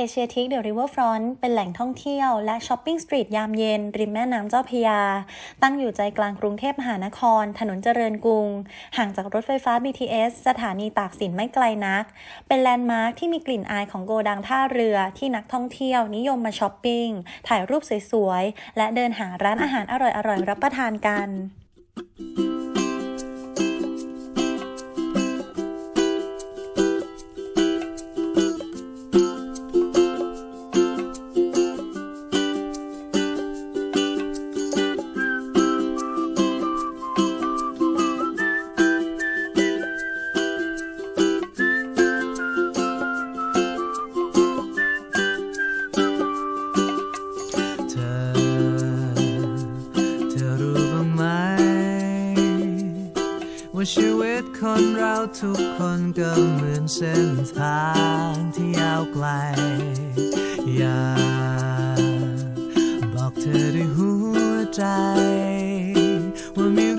Asiatic The Riverfront เป็นแหล่งท่องเที่ยวและช้อปปิ้งสตรีทยามเย็น ริมแม่น้ำเจ้าพยา ตั้งอยู่ใจกลางกรุงเทพมหานคร ถนนเจริญกรุง ห่างจากรถไฟฟ้า BTS สถานีตากสินไม่ไกลนัก เป็นแลนด์มาร์คที่มีกลิ่นอายของโกดังท่าเรือที่นักท่องเที่ยวนิยมมาช้อปปิ้ง ถ่ายรูปสวยๆ และเดินหาร้านอาหารอร่อยๆรับประทานกันเธ คนเราทุกคนก็เหมือนเส้นทางที่ยาวไกล อยากบอกเธอด้วยหัวใจ ว่ามี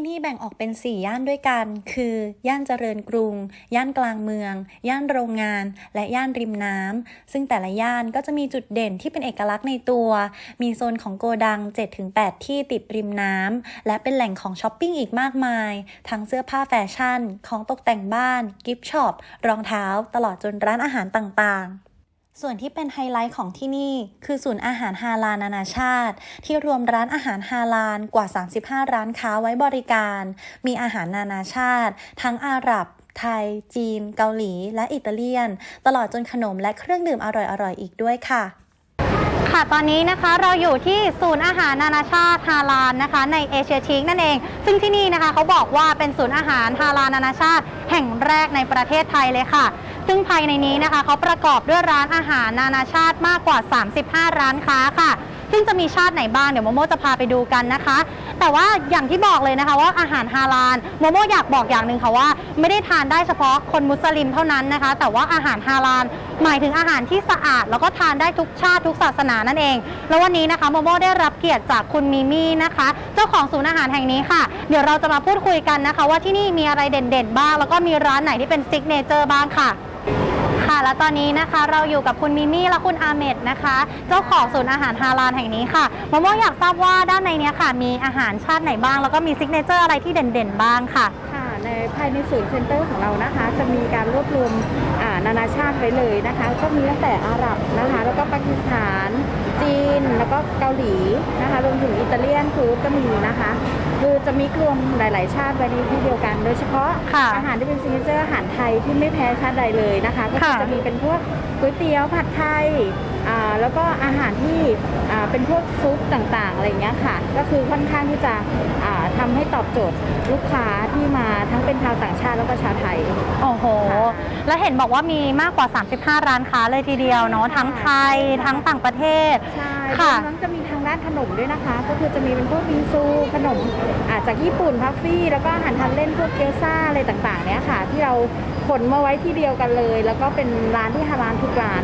ที่นี่แบ่งออกเป็น 4 ย่านด้วยกัน คือ ย่านเจริญกรุง ย่านกลางเมือง ย่านโรงงาน และย่านริมน้ำซึ่งแต่ละย่านก็จะมีจุดเด่นที่เป็นเอกลักษณ์ในตัว มีโซนของโกดัง 7-8 ที่ติดริมน้ำและเป็นแหล่งของช้อปปิ้งอีกมากมาย ทั้งเสื้อผ้าแฟชั่น ของตกแต่งบ้าน กิฟช็อป รองเท้า ตลอดจนร้านอาหารต่างๆ ส่วนที่เป็นไฮไลท์ของที่นี่คือศูนย์อาหารฮาลานานาชาติ ที่รวมร้านอาหารฮาลาลกว่า 35 ร้านค้าไว้บริการ มีอาหารนานาชาติ ทั้งอาหรับ ไทย จีน เกาหลี และอิตาเลียน ตลอดจนขนมและเครื่องดื่มอร่อยๆ อีกด้วยค่ะค่ะตอนนี้นะคะเราอยู่ที่ศูนย์อาหารนานาชาติฮาลาลนะคะในเอเชียทิกนั่นเอง ซึ่งที่นี่นะคะเขาบอกว่าเป็นศูนย์อาหารฮาลาลนานาชาติ แห่งแรกในประเทศไทยเลยค่ะ ซึ่งภายในนี้นะคะเขาประกอบด้วยร้านอาหารนานาชาติมากกว่า 35 ร้านค้าค่ะ ซึ่งจะมีชาติไหนบ้างเดี๋ยวโมโมจะพาไปดูกันนะคะ แต่ว่าอย่างที่บอกเลยนะคะว่าอาหารฮาลาลโมโมอยากบอกอย่างหนึ่งค่ะว่า ไม่ได้ทานได้เฉพาะคนมุสลิมเท่านั้นนะคะ แต่ว่าอาหารฮาลาลหมายถึงอาหารที่สะอาด แล้วก็ทานได้ทุกชาติทุกศาสนานั่นเอง แล้ววันนี้นะคะโมโมได้รับเกียรติจากคุณมิมี่นะคะ เจ้าของศูนย์อาหารแห่งนี้ค่ะ เดี๋ยวเราจะมาพูดคุยกันนะคะ ว่าที่นี่มีอะไรเด่นๆ บ้าง แล้วก็มีร้านไหนที่เป็นซิกเนเจอร์บ้างค่ะ ค่ะ และตอนนี้นะคะเราอยู่กับคุณมิมี่และคุณอาเมดนะคะ เจ้าของศูนย์อาหารฮาลาลแห่งนี้ค่ะโมโมอยากทราบว่าด้านในเนี้ยค่ะ มีอาหารชาติไหนบ้าง แล้วก็มีซิกเนเจอร์อะไรที่เด่นๆบ้างค่ะ ค่ะในภายในศูนย์เซ็นเตอร์ของเรานะคะ จะมีการรวบรวมอ่านานาชาติไว้เลยนะคะ ก็มีตั้งแต่อาหรับนะคะ แล้วก็ปากีสถาน จีน แล้วก็เกาหลีนะคะ รวมถึงอิตาเลียนฟู้ดก็มีนะคะ คือจะมีรวมหลาย ๆ ชาติไว้ในที่เดียวกัน โดยเฉพาะค่ะอาหารที่เป็นซิกเนเจอร์อาหารไทยที่ไม่แพ้ชาติใดเลยนะคะ ก็คือค่ะ จะมีเป็นพวกก๋วยเตี๋ยวผัดไทยอ่าแล้วก็อาหารที่อ่าเป็นพวกซุปต่างๆอะไรอย่างเงี้ยค่ะ ก็คือค่อนข้างที่จะอ่าทำให้ตอบโจทย์ลูกค้าที่มาทั้งเป็นชาวต่างชาติแล้วก็ชาวไทย โอ้โห แล้วเห็นบอกว่ามีมากกว่า 35 ร้านค้าเลยทีเดียวเนาะทั้งไทยทั้งต่างประเทศ ใช่ค่ะรวมทั้งจะมีทางด้านขนมด้วยนะคะ ก็คือจะมีเป็นพวกบิงซูขนมอาจากญี่ปุ่นพัฟฟี่แล้วก็อาหารทานเล่นพวกเกี๊ยวซ่าอะไรต่างๆเนี้ยค่ะ ที่เราขนมาไว้ที่เดียวกันเลย แล้วก็เป็นร้านที่ฮาลาลทุกร้าน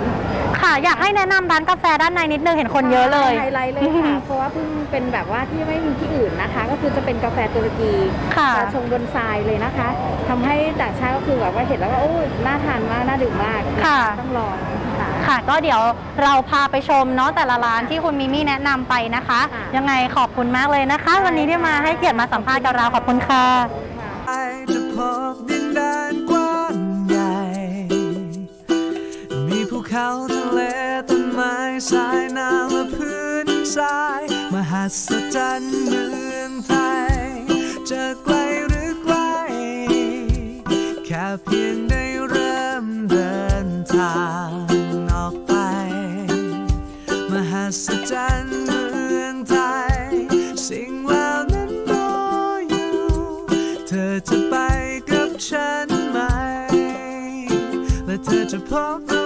ค่ะอยากให้แนะนำร้านกาแฟด้านในนิดนึงเห็นคนเยอะเลย ไฮไลท์เลยค่ะ เพราะว่าเพิ่งเป็นแบบว่าที่ไม่มีที่อื่นนะคะ ก็คือจะเป็นกาแฟตุรกีค่ะชงบนทรายเลยนะคะทำให้ต่างชาติก็คือแบบว่าเห็นแล้วก็โอ้น่าทานมากน่าดื่มมากค่ะ ต้องลองค่ะ ค่ะก็เดี๋ยวเราพาไปชมเนาะแต่ละร้านที่คุณมิมี่แนะนำไปนะคะ ค่ะ ยังไงขอบคุณมากเลยนะคะ วันนี้ที่มาให้เกียรติมาสัมภาษณ์กับเราขอบคุณค่ะ ไปจะพบดินแดนกว้างใหญ่ มีภูเขาทะเลต้น ไม้สายน้ำและพื้นทราย มหัศจรรย์เมืองไทย จะไกลหรือไกล แค่เพียงได้เริ่มเดินทางออกไป มหัศจรรย์เมืองไทย สิ่งเหล่านั้นรออยู่ เธอจะไปกับฉันไหม และเธอจะพบ